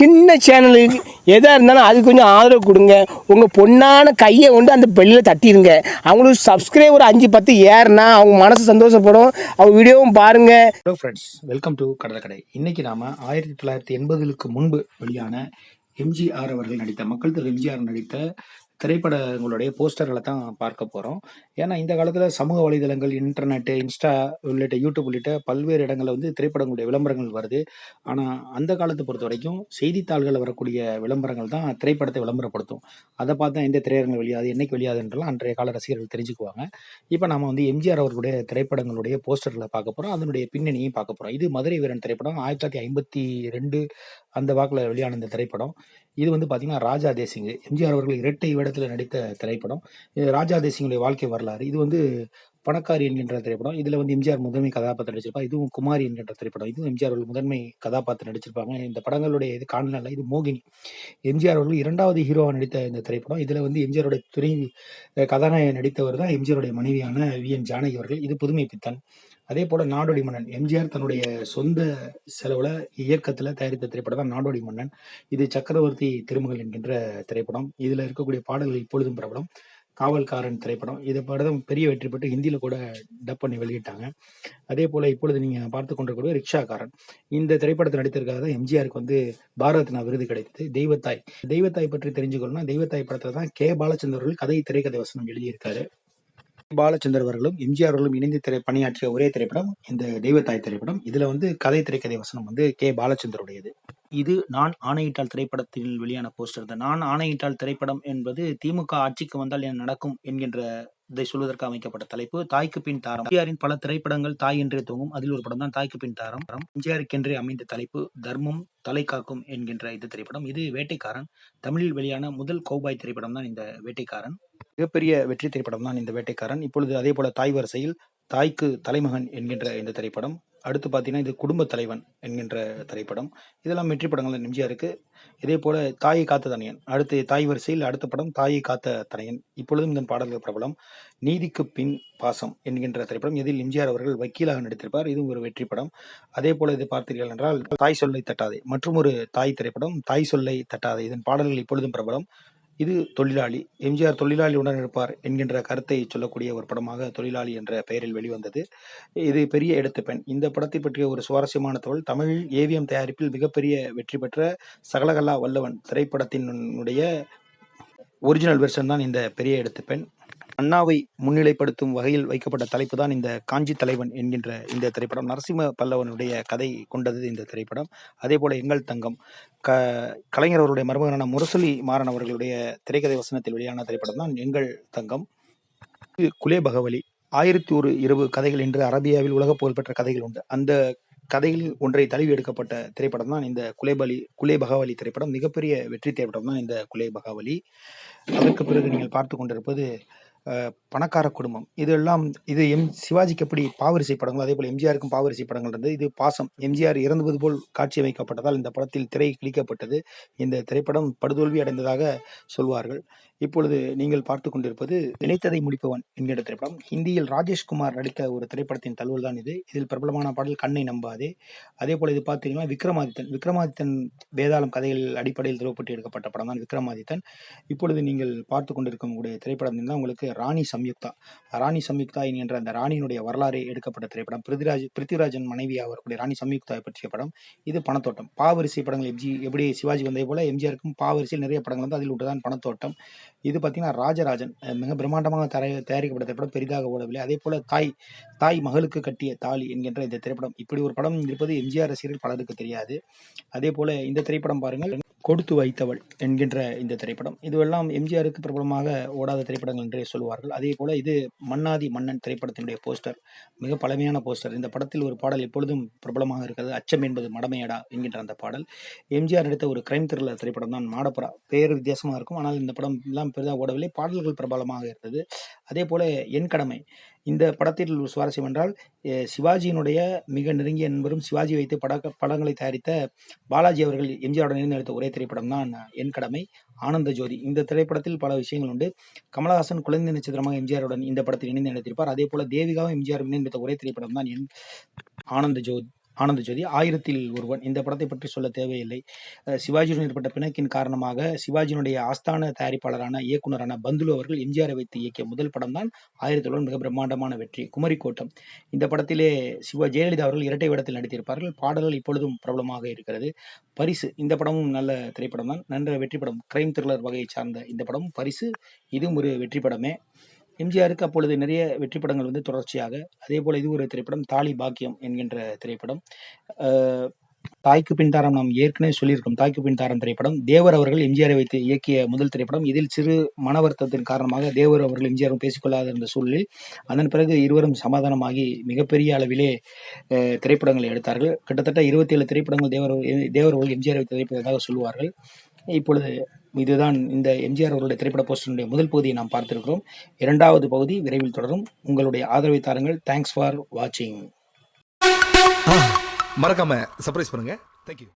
சின்ன சேனலுக்கு எதாக இருந்தாலும் அது கொஞ்சம் ஆதரவு கொடுங்க. உங்கள் பொண்ணான கையை கொண்டு அந்த பெல்லில் தட்டிடுங்க. அவங்களுக்கு சப்ஸ்கிரைபர் அஞ்சு பத்து ஏறுனா அவங்க மனசு சந்தோஷப்படும். அவங்க வீடியோவும் பாருங்கள் ஹலோ ஃப்ரெண்ட்ஸ் வெல்கம் டு கடற்கடை இன்னைக்கு நாம ஆயிரத்தி தொள்ளாயிரத்தி எண்பதுகளுக்கு முன்பு வெளியான எம்ஜிஆர் அவர்கள் நடித்த மக்கள் திரு எம்ஜிஆர் நடித்த திரைப்படங்களுடைய போஸ்டர்களை தான் பார்க்க போகிறோம் ஏன்னா இந்த காலத்தில் சமூக வலைதளங்கள் இன்டர்நெட்டு இன்ஸ்டா உள்ளிட்ட யூடியூப் உள்ளிட்ட பல்வேறு இடங்களில் வந்து திரைப்படங்களுடைய விளம்பரங்கள் வருது. ஆனால் அந்த காலத்தை பொறுத்த வரைக்கும் செய்தித்தாள்களில் வரக்கூடிய விளம்பரங்கள் தான் திரைப்படத்தை விளம்பரப்படுத்தும். அதை பார்த்தா எந்த திரையரங்கள் வெளியாது என்னைக்கு வெளியாதுன்றலாம் அன்றைய கால ரசிகர்கள் தெரிஞ்சுக்குவாங்க. இப்போ நம்ம வந்து எம்ஜிஆர் அவர்களுடைய திரைப்படங்களுடைய போஸ்டர்களை பார்க்க போகிறோம் அதனுடைய பின்னணியும் பார்க்க போகிறோம் இது மதுரை வீரன் திரைப்படம் ஆயிரத்தி தொள்ளாயிரத்தி ஐம்பத்தி ரெண்டு அந்த வாக்கில் வெளியான இந்த திரைப்படம். இது வந்து பார்த்தீங்கன்னா ராஜா தேசிங் எம்ஜிஆர் அவர்கள் இரட்டை வேடத்தில் நடித்த திரைப்படம். ராஜா தேசிங்குடைய வாழ்க்கை வரலாறு. இது வந்து பணக்காரி என்கின்ற திரைப்படம். இதில் வந்து எம்ஜிஆர் முதன்மை கதாபாத்திரம் நடிச்சிருப்பாங்க இதுவும் குமாரி என்கின்ற திரைப்படம். இதுவும் எம்ஜிஆர் அவர்கள் முதன்மை கதாபாத்திரம் நடிச்சிருப்பாங்க. இந்த படங்களுடைய இது காணல இது மோகினி. எம்ஜிஆர் அவர்கள் இரண்டாவது ஹீரோவாக நடித்த இந்த திரைப்படம். இதில் வந்து எம்ஜிஆருடைய துணை கதாநாயகன் நடித்தவர் தான் எம்ஜிஆருடைய மனைவியான வி என் ஜானகி அவர்கள். இது புதுமை பித்தன் அதே போல நாடோடி மன்னன் எம்ஜிஆர் தன்னுடைய சொந்த செலவுல இயக்கத்துல தயாரித்த திரைப்படம் தான் நாடோடி மன்னன். இது சக்கரவர்த்தி திருமகள் என்கின்ற திரைப்படம். இதுல இருக்கக்கூடிய பாடல்கள் இப்பொழுதும் பிரபலம். காவல்காரன் திரைப்படம். இதை படம் பெரிய வெற்றி பெற்று ஹிந்தியில கூட டப் பண்ணி வெளியிட்டாங்க. அதே போல இப்பொழுது நீங்க பார்த்து கொண்டிருக்கூடிய ரிக்ஷாக்காரன். இந்த திரைப்படத்தில் நடித்திருக்காக தான் எம்ஜிஆருக்கு வந்து பாரத விருது கிடைத்தது. தெய்வத்தாய். தெய்வத்தாய் பற்றி தெரிஞ்சுக்கணும்னா தெய்வத்தாய் படத்துல தான் கே. பாலச்சந்தர் அவர்கள் கதை திரைக்கதை வசனம் எழுதியிருக்காரு. பாலச்சந்தர் அவர்களும் எம்ஜிஆர் அவர்களும் இணைந்து திரை பணியாற்றிய ஒரே திரைப்படம் இந்த தெய்வத்தாய் திரைப்படம். இதுல வந்து கதை திரைக்கதை வசனம் வந்து கே. பாலச்சந்தருடையது. இது நான் ஆணையிட்டால் திரைப்படத்தில் வெளியான போஸ்டர். தான் நான் ஆணையிட்டால் திரைப்படம் என்பது திமுக ஆட்சிக்கு வந்தால் என்ன நடக்கும் என்கின்ற இதை சொல்வதற்கு அமைக்கப்பட்ட தலைப்பு. தாய்க்கு பின் தாரம். எம்ஜிஆரின் பல திரைப்படங்கள் தாய் என்றே தூங்கும் அதில் ஒரு படம் தான் தாய்க்கு பின் தாரம். எம்ஜிஆருக்கென்றே அமைந்த தலைப்பு தர்மம் தலை காக்கும் என்கின்ற இந்த திரைப்படம். இது வேட்டைக்காரன். தமிழில் வெளியான முதல் கோபாய் திரைப்படம் தான் இந்த வேட்டைக்காரன். மிகப்பெரிய வெற்றி திரைப்படம் தான் இந்த வேட்டைக்காரன். இப்பொழுது அதே போல தாய் வரிசையில் தாய்க்கு தலைமகன் என்கின்ற இந்த திரைப்படம். அடுத்து பார்த்தீங்கன்னா இது குடும்ப தலைவன் என்கின்ற திரைப்படம். இதெல்லாம் வெற்றி படங்கள் தான் எம்ஜிஆருக்கு இதே போல தாயை காத்த தனையன். அடுத்து தாய் வரிசையில் அடுத்த படம் தாயை காத்த தனையன். இப்பொழுதும் இந்த பாடல்கள் பிரபலம். நீதிக்கு பின் பாசம் என்கின்ற திரைப்படம். இதில் எம்ஜிஆர் அவர்கள் வக்கீலாக நடித்திருப்பார். இதுவும் ஒரு வெற்றி படம். அதே போல இது பார்த்தீர்கள் என்றால் தாய் சொல்லை தட்டாதே. மற்றும் ஒரு தாய் திரைப்படம் தாய் சொல்லை தட்டாதே. இதன் பாடல்கள் இப்பொழுதும் பிரபலம். இது தொழிலாளி. எம்ஜிஆர் தொழிலாளியுடன் இருப்பார் என்கின்ற கருத்தை சொல்லக்கூடிய ஒரு படமாக தொழிலாளி என்ற பெயரில் வெளிவந்தது. இது பெரிய எடுத்துப்பெண். பெண் இந்த படத்தை பற்றிய ஒரு சுவாரஸ்யமான தகவல் தமிழில் ஏவிஎம் தயாரிப்பில் மிகப்பெரிய வெற்றி பெற்ற சகலகலா வல்லவன் திரைப்படத்தினுடைய ஒரிஜினல் வெர்ஷன் தான் இந்த பெரிய எடுத்துப்பெண். பெண் அண்ணாவை முன்னிலைப்படுத்தும் வகையில் வைக்கப்பட்ட தலைப்பு தான் இந்த காஞ்சி தலைவன் என்கின்ற இந்த திரைப்படம். நரசிம்ம பல்லவனுடைய கதை கொண்டது இந்த திரைப்படம். அதே போல எங்கள் தங்கம். க கலைஞர் அவருடைய மருமகனான முரசொலி மாறன் அவர்களுடைய திரைக்கதை வசனத்தில் வெளியான திரைப்படம் தான் எங்கள் தங்கம். குலே பகவலி. ஆயிரத்தி ஒரு இரவு கதைகள் என்று அரபியாவில் உலக புகழ்பெற்ற கதைகள் உண்டு. அந்த கதைகளில் ஒன்றை தழுவி எடுக்கப்பட்ட திரைப்படம் தான் இந்த குலேபலி குலே பகாவலி திரைப்படம். மிகப்பெரிய வெற்றி திரைப்படம் தான் இந்த குலே பகாவலி. அதற்கு பிறகு நீங்கள் பார்த்து கொண்டிருப்பது பணக்கார குடும்பம். இதெல்லாம் இது எம் சிவாஜிக்கு எப்படி பாவரிசை படங்கள் அதே போல் எம்ஜிஆருக்கும் பாவரிசை படங்கள் இருந்தது. இது பாசம். எம்ஜிஆர் இறந்துவது போல் காட்சி அமைக்கப்பட்டதால் இந்த படத்தில் திரை கிழிக்கப்பட்டது. இந்த திரைப்படம் படுதோல்வி அடைந்ததாக சொல்வார்கள். இப்பொழுது நீங்கள் பார்த்து கொண்டிருப்பது நினைத்ததை முடிப்பவன் என்கிற திரைப்படம். ஹிந்தியில் ராஜேஷ்குமார் நடித்த ஒரு திரைப்படத்தின் தழுவல் தான் இது. இதில் பிரபலமான பாடல் கண்ணை நம்பாதே. அதே போல இது பார்த்தீங்கன்னா விக்ரமாதித்தன். விக்ரமாதித்தன் வேதாளம் கதைகள் அடிப்படையில் திருவப்பட்டு எடுக்கப்பட்ட படம் தான் விக்ரமாதித்தன். இப்பொழுது நீங்கள் பார்த்து கொண்டிருக்கக்கூடிய திரைப்படம் தான் உங்களுக்கு ராணி சம்யுக்தா. ராணி சம்யுக்தா என்கின்ற அந்த ராணியினுடைய வரலாறு எடுக்கப்பட்ட திரைப்படம். பிருத்திராஜ் பிருத்திராஜன் மனைவி அவர்களுடைய ராணி சம்யுக்தாவை பற்றிய படம். இது பணத்தோட்டம். பாவரிசை படங்கள் எம்ஜி எப்படி சிவாஜி வந்ததை போல எம்ஜிஆருக்கும் பாவரிசையில் நிறைய படங்கள் வந்து அதில் ஒன்றுதான் பணத்தோட்டம். இது பார்த்திங்கன்னா ராஜராஜன் மிக பிரம்மாண்டமாக தயாரி தயாரிக்கப்பட்ட திரைப்படம் பெரிதாக ஓடவில்லை. அதே போல் தாய் தாய் மகளுக்கு கட்டிய தாலி என்கின்ற இந்த திரைப்படம். இப்படி ஒரு படம் இருப்பது எம்ஜிஆர் ரசிகர்கள் பலருக்கு தெரியாது. அதே போல இந்த திரைப்படம் பாருங்கள் கொடுத்து வைத்தவள் என்கின்ற இந்த திரைப்படம். இதுவெல்லாம் எம்ஜிஆருக்கு பிரபலமாக ஓடாத திரைப்படங்கள் என்றே சொல்வார்கள். அதே போல இது மன்னாதி மன்னன் திரைப்படத்தினுடைய போஸ்டர். மிக பழமையான போஸ்டர். இந்த படத்தில் ஒரு பாடல் எப்பொழுதும் பிரபலமாக இருக்கிறது. அச்சம் என்பது மடமையடா என்கின்ற அந்த பாடல். எம்ஜிஆர் நடித்த ஒரு கிரைம் த்ரில்லர் திரைப்படம் தான் மாடப்புறா. பேர் வித்தியாசமாக இருக்கும். ஆனால் இந்த படம் எல்லாம் பெரிதாக ஓடவில்லை. பாடல்கள் பிரபலமாக இருந்தது. அதே போல என் கடமை. இந்த படத்தில் ஒரு சுவாரஸ்யம் என்றால் சிவாஜியினுடைய மிக நெருங்கிய நண்பரும் சிவாஜி வைத்து பட படங்களை தயாரித்த பாலாஜி அவர்கள் எம்ஜிஆருடன் இணைந்து நடித்த ஒரே திரைப்படம் தான் என் கடமை ஆனந்த ஜோதி. இந்த திரைப்படத்தில் பல விஷயங்கள் உண்டு. கமலஹாசன் குழந்தை நட்சத்திரமாக எம்ஜிஆருடன் இந்த படத்தில் இணைந்து நடித்திருப்பார். அதே போல தேவிகாவும் எம்ஜிஆர் இணைந்து நடித்த ஒரே திரைப்படம் தான் என் ஆனந்த ஜோதி. ஆனந்த ஜோதி ஆயிரத்தில் ஒருவன். இந்த படத்தை பற்றி சொல்ல தேவையில்லை. சிவாஜியுடன் ஏற்பட்ட பிணக்கின் காரணமாக சிவாஜியினுடைய ஆஸ்தான தயாரிப்பாளரான இயக்குனரான பந்துலு அவர்கள் எம்ஜிஆரை வைத்து இயக்கிய முதல் படம் தான் ஆயிரத்தில் மிக பிரம்மாண்டமான வெற்றி. குமரி கோட்டம் இந்த படத்திலே சிவா ஜெயலலிதா அவர்கள் இரட்டை வேடத்தில் நடித்திருப்பார்கள். பாடல்கள் இப்பொழுதும் பிரபலமாக இருக்கிறது. பரிசு இந்த படமும் நல்ல திரைப்படம் தான் நன்ற வெற்றி படம் கிரைம் த்ரில்லர் வகையை சார்ந்த இந்த படம் பரிசு. இதுவும் ஒரு வெற்றி படமே. எம்ஜிஆருக்கு அப்பொழுது நிறைய வெற்றி படங்கள் வந்து தொடர்ச்சியாக அதே போல் இது ஒரு திரைப்படம் தாலி பாக்கியம் என்கின்ற திரைப்படம். தாய்க்கு பின் தாரம் நாம் ஏற்கனவே சொல்லியிருக்கோம். தாய்க்கு பின் தாரம் திரைப்படம். தேவர் அவர்கள் எம்ஜிஆரை வைத்து இயக்கிய முதல் திரைப்படம். இதில் சிறு மன வருத்தத்தின் காரணமாக தேவர் அவர்கள் எம்ஜிஆரும் பேசிக்கொள்ளாத இருந்த சூழலில் அதன் பிறகு இருவரும் சமாதானமாகி மிகப்பெரிய அளவிலே திரைப்படங்களை எடுத்தார்கள். கிட்டத்தட்ட இருபத்தி ஏழு திரைப்படங்கள் தேவர் தேவர் அவர்கள் எம்ஜிஆரை வைத்து திரைப்படத்தாக சொல்லுவார்கள். இப்பொழுது இதுதான் இந்த எம்ஜிஆர் அவருடைய திரைப்பட போஸ்டருடைய முதல் பகுதியை நாம் பார்த்திருக்கிறோம். இரண்டாவது பகுதி விரைவில் தொடரும். உங்களுடைய ஆதரவை தாருங்கள். தேங்க்ஸ் ஃபார் வாட்சிங் மறக்காம சர்ப்ரைஸ் பண்ணுங்க. தேங்க்யூ